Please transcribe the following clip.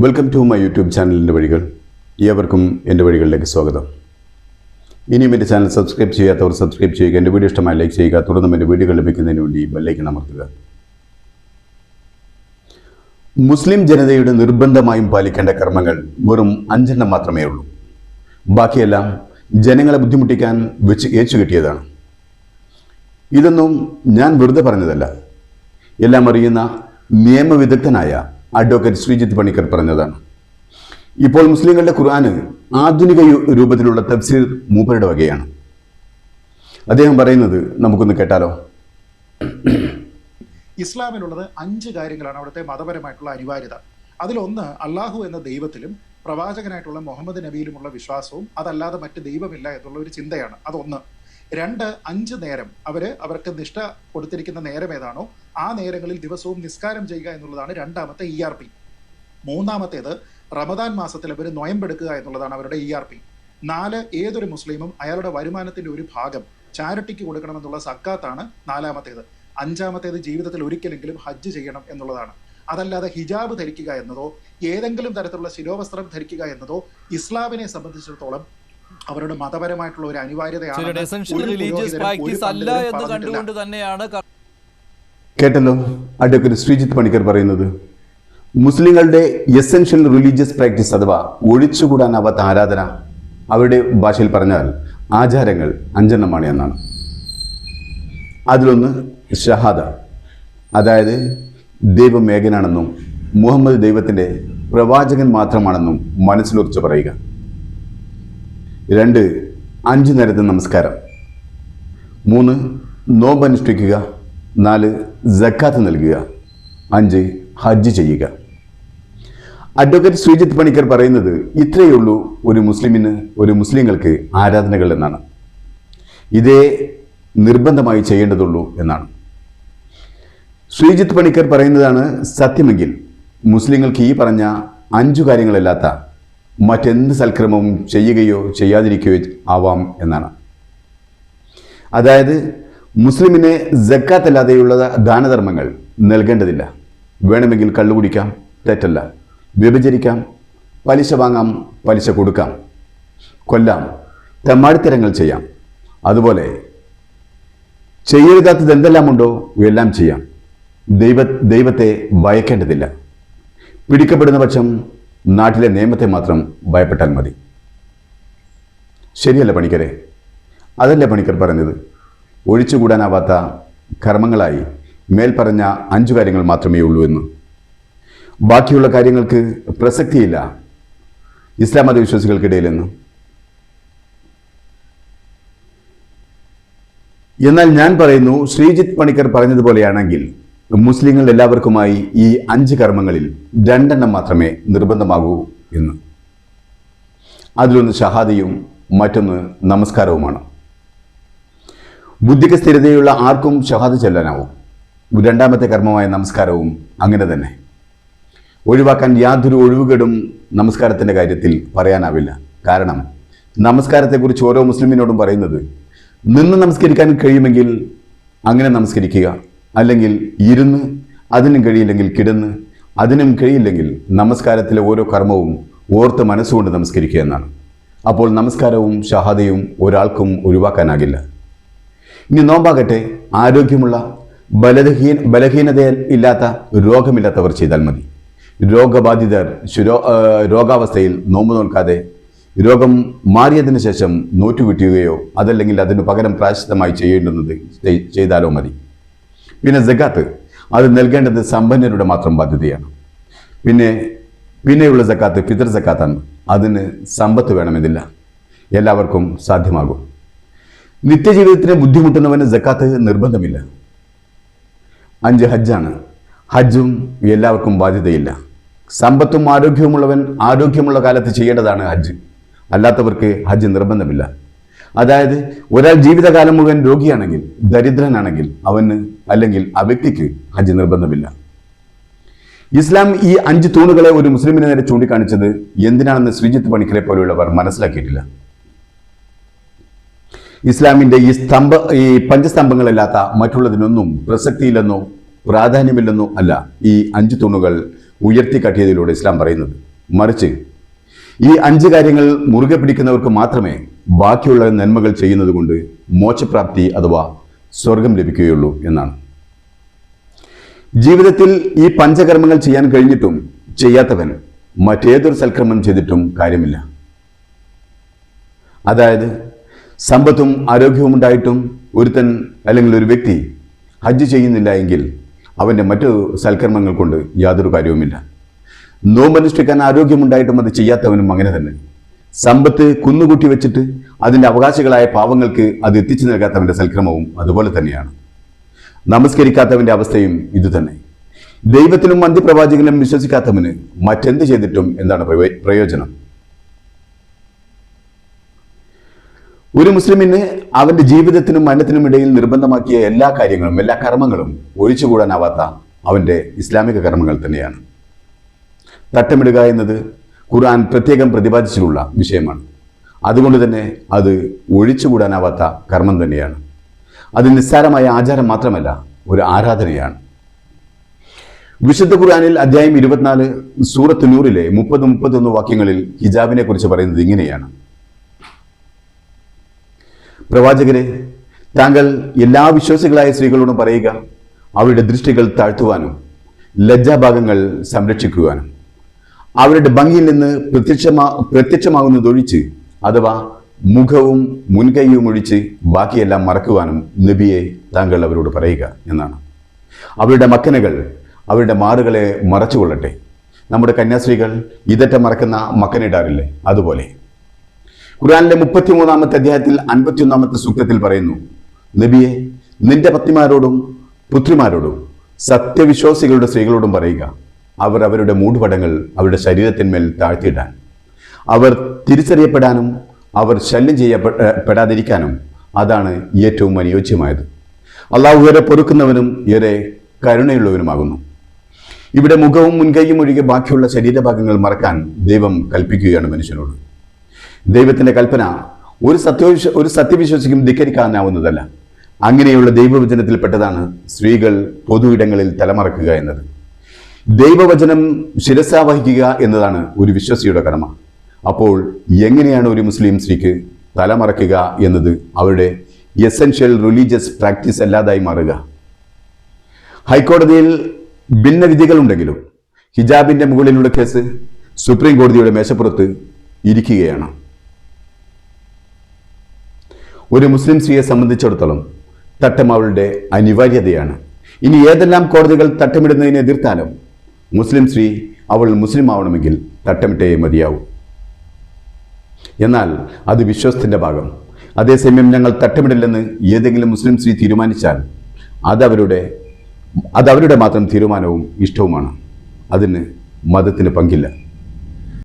Welcome to my YouTube ചാനലിന്റെ വഴികൾ. ഏവർക്കും എന്റെ വഴികളിലേക്ക് സ്വാഗതം. ഇനിയും എന്റെ ചാനൽ സബ്സ്ക്രൈബ് ചെയ്യാത്തവർ സബ്സ്ക്രൈബ് ചെയ്യുക. എന്റെ വീഡിയോ ഇഷ്ടമായി ലൈക്ക് ചെയ്യുക. തുടർന്ന് എന്റെ വീഡിയോകൾ ലഭിക്കുന്നതിന് വേണ്ടി ബെല്ലൈക്കൺ അമർത്തുക. മുസ്ലിം ജനതയുടെ നിർബന്ധമായും പാലിക്കേണ്ട കർമ്മങ്ങൾ വെറും അഞ്ചെണ്ണം മാത്രമേ ഉള്ളൂ. ബാക്കിയെല്ലാം ജനങ്ങളെ ബുദ്ധിമുട്ടിക്കാൻ വെച്ച് ഏച്ചു കിട്ടിയതാണ്. ഇതൊന്നും ഞാൻ വെറുതെ പറഞ്ഞതല്ല. എല്ലാം അറിയുന്ന നിയമവിദഗ്ധനായ അഡ്വക്കേറ്റ് ശ്രീജിത്ത് പണിക്കർ പറഞ്ഞതാണ്. ഇപ്പോൾ മുസ്ലിങ്ങളുടെ ഖുർആന് ആധുനിക രൂപത്തിലുള്ള തഫ്സീർ മൂപ്പരുടെ വകയാണ്. അദ്ദേഹം പറയുന്നത് നമുക്കൊന്ന് കേട്ടാലോ? ഇസ്ലാമിലുള്ളത് അഞ്ച് കാര്യങ്ങളാണ് അവിടുത്തെ മതപരമായിട്ടുള്ള അനിവാര്യത. അതിലൊന്ന് അള്ളാഹു എന്ന ദൈവത്തിലും പ്രവാചകനായിട്ടുള്ള മുഹമ്മദ് നബിയിലുമുള്ള വിശ്വാസവും അതല്ലാതെ മറ്റ് ദൈവമില്ല എന്നുള്ള ഒരു ചിന്തയാണ്. അതൊന്ന്. രണ്ട് അഞ്ച് നേരം അവർ അവർക്ക് നിഷ്ഠ കൊടുത്തിരിക്കുന്ന നേരം ഏതാണോ ആ നേരങ്ങളിൽ ദിവസവും നിസ്കാരം ചെയ്യുക എന്നുള്ളതാണ് രണ്ടാമത്തെ ഇ ആർ പി മൂന്നാമത്തേത് റമദാൻ മാസത്തിൽ അവർ നൊയമ്പെടുക്കുക എന്നുള്ളതാണ് അവരുടെ ഇ ആർ പി നാല് ഏതൊരു മുസ്ലിമും അയാളുടെ വരുമാനത്തിന്റെ ഒരു ഭാഗം ചാരിറ്റിക്ക് കൊടുക്കണം എന്നുള്ള സക്കാത്താണ് നാലാമത്തേത്. അഞ്ചാമത്തേത് ജീവിതത്തിൽ ഒരിക്കലെങ്കിലും ഹജ്ജ് ചെയ്യണം എന്നുള്ളതാണ്. അതല്ലാതെ ഹിജാബ് ധരിക്കുക എന്നതോ ഏതെങ്കിലും തരത്തിലുള്ള ശിരോവസ്ത്രം ധരിക്കുക എന്നതോ ഇസ്ലാമിനെ സംബന്ധിച്ചിടത്തോളം അവരുടെ മതപരമായിട്ടുള്ള ഒരു അനിവാര്യതയാണ് ഒരു റിലീജിയസ് പ്രാക്ടീസ് അല്ല എന്ന് കണ്ടുകൊണ്ട് തന്നെയാണ് കേട്ടല്ലോ? അഡ്വക്കേറ്റ് ശ്രീജിത്ത് പണിക്കർ പറയുന്നത് മുസ്ലിങ്ങളുടെ എസെൻഷ്യൽ റിലീജിയസ് പ്രാക്ടീസ് അഥവാ ഒഴിച്ചുകൂടാനാവാത്ത ആരാധന അവരുടെ ഭാഷയിൽ പറഞ്ഞാൽ ആചാരങ്ങൾ അഞ്ചെണ്ണമാണ് എന്നാണ്. അതിലൊന്ന് ഷഹാദ അതായത് ദൈവം ഏകനാണെന്നും മുഹമ്മദ് ദൈവത്തിന്റെ പ്രവാചകൻ മാത്രമാണെന്നും മനസ്സിലുറച്ച് പറയുക. രണ്ട് അഞ്ച് നേരത്തെ നമസ്കാരം. മൂന്ന് നോമ്പ് അനുഷ്ഠിക്കുക. നാല് ജക്കാത്ത് നൽകുക. അഞ്ച് ഹജ്ജ് ചെയ്യുക. അഡ്വക്കേറ്റ് ശ്രീജിത്ത് പണിക്കർ പറയുന്നത് ഇത്രയേ ഉള്ളൂ ഒരു മുസ്ലിമിന് ഒരു മുസ്ലിങ്ങൾക്ക് ആരാധനകൾ എന്നാണ്. ഇതേ നിർബന്ധമായി ചെയ്യേണ്ടതുള്ളൂ എന്നാണ്. ശ്രീജിത്ത് പണിക്കർ പറയുന്നതാണ് സത്യമെങ്കിൽ മുസ്ലിങ്ങൾക്ക് ഈ പറഞ്ഞ അഞ്ചു കാര്യങ്ങളല്ലാത്ത മറ്റെന്ത് സൽക്രമവും ചെയ്യുകയോ ചെയ്യാതിരിക്കുകയോ ആവാം എന്നാണ്. അതായത് മുസ്ലിമിനെ ജക്കാത്ത് അല്ലാതെയുള്ള ദാനധർമ്മങ്ങൾ നൽകേണ്ടതില്ല. വേണമെങ്കിൽ കള്ളു കുടിക്കാം തെറ്റല്ല. വ്യഭിചരിക്കാം പലിശ വാങ്ങാം പലിശ കൊടുക്കാം. കൊല്ലാം തെമ്മാടിത്തരങ്ങൾ ചെയ്യാം. അതുപോലെ ചെയ്യരുതാത്തത് എന്തെല്ലാമുണ്ടോ എല്ലാം ചെയ്യാം. ദൈവ ദൈവത്തെ ഭയക്കേണ്ടതില്ല. പിടിക്കപ്പെടുന്ന പക്ഷം നാട്ടിലെ നിയമത്തെ മാത്രം ഭയപ്പെട്ടാൽ മതി. ശരിയല്ല പണിക്കരെ? അതല്ലേ പണിക്കർ പറഞ്ഞത്? ഒഴിച്ചുകൂടാനാവാത്ത കർമ്മങ്ങളായി മേൽപ്പറഞ്ഞ അഞ്ചു കാര്യങ്ങൾ മാത്രമേ ഉള്ളൂ എന്ന്. ബാക്കിയുള്ള കാര്യങ്ങൾക്ക് പ്രസക്തിയില്ല ഇസ്ലാം മതവിശ്വാസികൾക്കിടയിലെന്ന് എന്നാൽ ഞാൻ പറയുന്നു ശ്രീജിത്ത് പണിക്കർ പറഞ്ഞതുപോലെയാണെങ്കിൽ മുസ്ലിങ്ങൾ എല്ലാവർക്കുമായി ഈ അഞ്ച് കർമ്മങ്ങളിൽ രണ്ടെണ്ണം മാത്രമേ നിർബന്ധമാകൂ എന്ന്. അതിലൊന്ന് ഷഹാദയും മറ്റൊന്ന് നമസ്കാരവുമാണ്. ബുദ്ധിക്ക് സ്ഥിരതയുള്ള ആർക്കും ഷഹാദ ചെല്ലാനാവും. രണ്ടാമത്തെ കർമ്മമായ നമസ്കാരവും അങ്ങനെ തന്നെ. ഒഴിവാക്കാൻ യാതൊരു ഒഴിവുകേടും നമസ്കാരത്തിന്റെ കാര്യത്തിൽ പറയാനാവില്ല. കാരണം നമസ്കാരത്തെക്കുറിച്ച് ഓരോ മുസ്ലിമിനോടും പറയുന്നത് നിന്ന് നമസ്കരിക്കാൻ കഴിയുമെങ്കിൽ അങ്ങനെ നമസ്കരിക്കുക. അല്ലെങ്കിൽ ഇരുന്ന് അതിനും കഴിയില്ലെങ്കിൽ കിടന്ന് അതിനും കഴിയില്ലെങ്കിൽ നമസ്കാരത്തിലെ ഓരോ കർമ്മവും ഓർത്ത് മനസ്സുകൊണ്ട് നമസ്കരിക്കുക എന്നാണ്. അപ്പോൾ നമസ്കാരവും ഷഹാദയും ഒരാൾക്കും ഒഴിവാക്കാനാകില്ല. ഇനി നോമ്പാകട്ടെ ആരോഗ്യമുള്ള ബലഹീന ബലഹീനത ഇല്ലാത്ത രോഗമില്ലാത്തവർ ചെയ്താൽ മതി. രോഗബാധിതർ രോഗാവസ്ഥയിൽ നോമ്പ് നോൽക്കാതെ രോഗം മാറിയതിനു ശേഷം നോറ്റുവിട്ടുകയോ അതല്ലെങ്കിൽ അതിനു പകരം പ്രായശ്ചിത്തമായി ചെയ്യേണ്ടുന്നത് ചെയ്താലോ മതി. പിന്നെ ജക്കാത്ത് അത് നൽകേണ്ടത് സമ്പന്നരുടെ മാത്രം ബാധ്യതയാണ്. പിന്നെ പിന്നെയുള്ള ജക്കാത്ത് ഫിതർ ജക്കാത്താണ്. അതിന് സമ്പത്ത് വേണമെന്നില്ല. എല്ലാവർക്കും സാധ്യമാകും. നിത്യജീവിതത്തിന് ബുദ്ധിമുട്ടുന്നവന് ജക്കാത്ത് നിർബന്ധമില്ല. അഞ്ച് ഹജ്ജാണ്. ഹജ്ജും എല്ലാവർക്കും ബാധ്യതയില്ല. സമ്പത്തും ആരോഗ്യവുമുള്ളവൻ ആരോഗ്യമുള്ള കാലത്ത് ചെയ്യേണ്ടതാണ് ഹജ്ജ്. അല്ലാത്തവർക്ക് ഹജ്ജ് നിർബന്ധമില്ല. അതായത് ഒരാൾ ജീവിതകാലം മുഴുവൻ രോഗിയാണെങ്കിൽ ദരിദ്രനാണെങ്കിൽ അവന് അല്ലെങ്കിൽ ആ വ്യക്തിക്ക് ഹജ്ജ് നിർബന്ധമില്ല. ഇസ്ലാം ഈ അഞ്ച് തൂണുകളെ ഒരു മുസ്ലിമിനെ നേരെ ചൂണ്ടിക്കാണിച്ചത് എന്തിനാണെന്ന് ശ്രീജിത്ത് പണിക്കരെ പോലെയുള്ളവർ മനസ്സിലാക്കിയിട്ടില്ല. ഇസ്ലാമിന്റെ ഈ സ്തംഭ ഈ പഞ്ചസ്തംഭങ്ങളല്ലാത്ത മറ്റുള്ളതിനൊന്നും പ്രസക്തിയില്ലെന്നോ പ്രാധാന്യമില്ലെന്നോ അല്ല ഈ അഞ്ച് തൂണുകൾ ഉയർത്തിക്കാട്ടിയതിലൂടെ ഇസ്ലാം പറയുന്നത്. മറിച്ച് ഈ അഞ്ച് കാര്യങ്ങൾ മുറുകെ പിടിക്കുന്നവർക്ക് മാത്രമേ ബാക്കിയുള്ള നന്മകൾ ചെയ്യുന്നത് കൊണ്ട് മോക്ഷപ്രാപ്തി അഥവാ സ്വർഗം ലഭിക്കുകയുള്ളൂ എന്നാണ്. ജീവിതത്തിൽ ഈ പഞ്ചകർമ്മങ്ങൾ ചെയ്യാൻ കഴിഞ്ഞിട്ടും ചെയ്യാത്തവൻ മറ്റേതൊരു സൽക്രമം ചെയ്തിട്ടും കാര്യമില്ല. അതായത് സമ്പത്തും ആരോഗ്യവും ഉണ്ടായിട്ടും ഒരുത്തൻ അല്ലെങ്കിൽ ഒരു വ്യക്തി ഹജ്ജ് ചെയ്യുന്നില്ല എങ്കിൽ അവന്റെ മറ്റു സൽക്കർമ്മങ്ങൾ കൊണ്ട് യാതൊരു കാര്യവുമില്ല. നോമ്പനുഷ്ഠിക്കാൻ ആരോഗ്യമുണ്ടായിട്ടും അത് ചെയ്യാത്തവനും അങ്ങനെ തന്നെ. സമ്പത്ത് കുന്നുകൂട്ടി വെച്ചിട്ട് അതിന്റെ അവകാശികളായ പാവങ്ങൾക്ക് അത് എത്തിച്ചു നൽകാത്തവന്റെ സൽക്രമവും അതുപോലെ തന്നെയാണ്. നമസ്കരിക്കാത്തവന്റെ അവസ്ഥയും ഇതുതന്നെ ദൈവത്തിലും മന്ത്രിപ്രവാചകനും വിശ്വസിക്കാത്തവന് മറ്റെന്ത് ചെയ്തിട്ടും എന്താണ് പ്രയോജനം? ഒരു മുസ്ലിമിന് അവന്റെ ജീവിതത്തിനും മരണത്തിനും ഇടയിൽ നിർബന്ധമാക്കിയ എല്ലാ കാര്യങ്ങളും എല്ലാ കർമ്മങ്ങളും ഒഴിച്ചുകൂടാനാവാത്ത അവന്റെ ഇസ്ലാമിക കർമ്മങ്ങൾ തന്നെയാണ്. തട്ടമിടുക എന്നത് ഖുർആൻ പ്രത്യേകം പ്രതിപാദിച്ചിട്ടുള്ള വിഷയമാണ്. അതുകൊണ്ട് തന്നെ അത് ഒഴിച്ചുകൂടാനാവാത്ത കർമ്മം തന്നെയാണ്. അത് നിസ്സാരമായ ആചാരം മാത്രമല്ല ഒരു ആരാധനയാണ്. വിശുദ്ധ ഖുർആനിൽ അധ്യായം ഇരുപത്തിനാല് സൂറത്ത് നൂറിലെ മുപ്പത് മുപ്പത്തൊന്ന് വാക്യങ്ങളിൽ ഹിജാബിനെ കുറിച്ച് പറയുന്നത് ഇങ്ങനെയാണ്. പ്രവാചകരെ താങ്കൾ എല്ലാ വിശ്വാസികളായ സ്ത്രീകളോടും പറയുക അവരുടെ ദൃഷ്ടികൾ താഴ്ത്തുവാനും ലജ്ജാഭാഗങ്ങൾ സംരക്ഷിക്കുവാനും. അവരുടെ ഭംഗിയിൽ നിന്ന് പ്രത്യക്ഷമാ പ്രത്യക്ഷമാകുന്നതൊഴിച്ച് അഥവാ മുഖവും മുൻകൈയും ഒഴിച്ച് ബാക്കിയെല്ലാം മറക്കുവാനും നബിയെ താങ്കൾ അവരോട് പറയുക എന്നാണ്. അവരുടെ മക്കനകൾ അവരുടെ മാറുകളെ മറച്ചുകൊള്ളട്ടെ നമ്മുടെ കന്യാസ്ത്രീകൾ ഇതറ്റ മറക്കുന്ന മക്കനിടാറില്ലേ? അതുപോലെ. ഖുർആനിലെ മുപ്പത്തിമൂന്നാമത്തെ അധ്യായത്തിൽ അൻപത്തിയൊന്നാമത്തെ സൂക്തത്തിൽ പറയുന്നു നബിയെ നിന്റെ പത്നിമാരോടും പുത്രിമാരോടും സത്യവിശ്വാസികളുടെ സ്ത്രീകളോടും പറയുക. അവർ അവരുടെ മൂടുപടങ്ങൾ അവരുടെ ശരീരത്തിന്മേൽ താഴ്ത്തിയിടാൻ. അവർ തിരിച്ചറിയപ്പെടാനും അവർ ശല്യം ചെയ്യപ്പെടാതിരിക്കാനും അതാണ് ഏറ്റവും അനുയോജ്യമായത്. അള്ളാഹു ഏറെ പൊറുക്കുന്നവനും ഏറെ കരുണയുള്ളവനുമാകുന്നു. ഇവിടെ മുഖവും മുൻകൈയും ഒഴികെ ബാക്കിയുള്ള ശരീരഭാഗങ്ങൾ മറക്കാൻ ദൈവം കൽപ്പിക്കുകയാണ് മനുഷ്യനോട്. ദൈവത്തിന്റെ കൽപ്പന ഒരു സത്യവിശ്വ ഒരു സത്യവിശ്വസിക്കും ധിക്കരിക്കാനാവുന്നതല്ല. അങ്ങനെയുള്ള ദൈവവചനത്തിൽപ്പെട്ടതാണ് സ്ത്രീകൾ പൊതു ഇടങ്ങളിൽ തലമറക്കുക എന്നത്. ദൈവവചനം ശിരസാവഹിക്കുക എന്നതാണ് ഒരു വിശ്വസിയുടെ കടമ. അപ്പോൾ എങ്ങനെയാണ് ഒരു മുസ്ലിം സ്ത്രീക്ക് തലമറക്കുക എന്നത് അവരുടെ എസെൻഷ്യൽ റിലീജിയസ് പ്രാക്ടീസ് അല്ലാതായി മാറുക? ഹൈക്കോടതിയിൽ ഭിന്നവിധികളുണ്ടെങ്കിലും ഹിജാബിന്റെ മുകളിലുള്ള കേസ് സുപ്രീം കോടതിയുടെ മേശപ്പുറത്ത് ഇരിക്കുകയാണ്. ഒരു മുസ്ലിം സ്ത്രീയെ സംബന്ധിച്ചിടത്തോളം തട്ടം അവളുടെ അനിവാര്യതയാണ്. ഇനി ഏതെല്ലാം കോടതികൾ തട്ടമിടുന്നതിനെ എതിർത്താലും മുസ്ലിം സ്ത്രീ അവൾ മുസ്ലിം ആവണമെങ്കിൽ തട്ടമിട്ടേ മതിയാവൂ. എന്നാൽ അത് വിശ്വസത്തിന്റെ ഭാഗം. അതേസമയം ഞങ്ങൾ തട്ടമിടില്ലെന്ന് ഏതെങ്കിലും മുസ്ലിം സ്ത്രീ തീരുമാനിച്ചാൽ അതവരുടെ അതവരുടെ മാത്രം തീരുമാനവും ഇഷ്ടവുമാണ്. അതിന് മതത്തിന് പങ്കില്ല.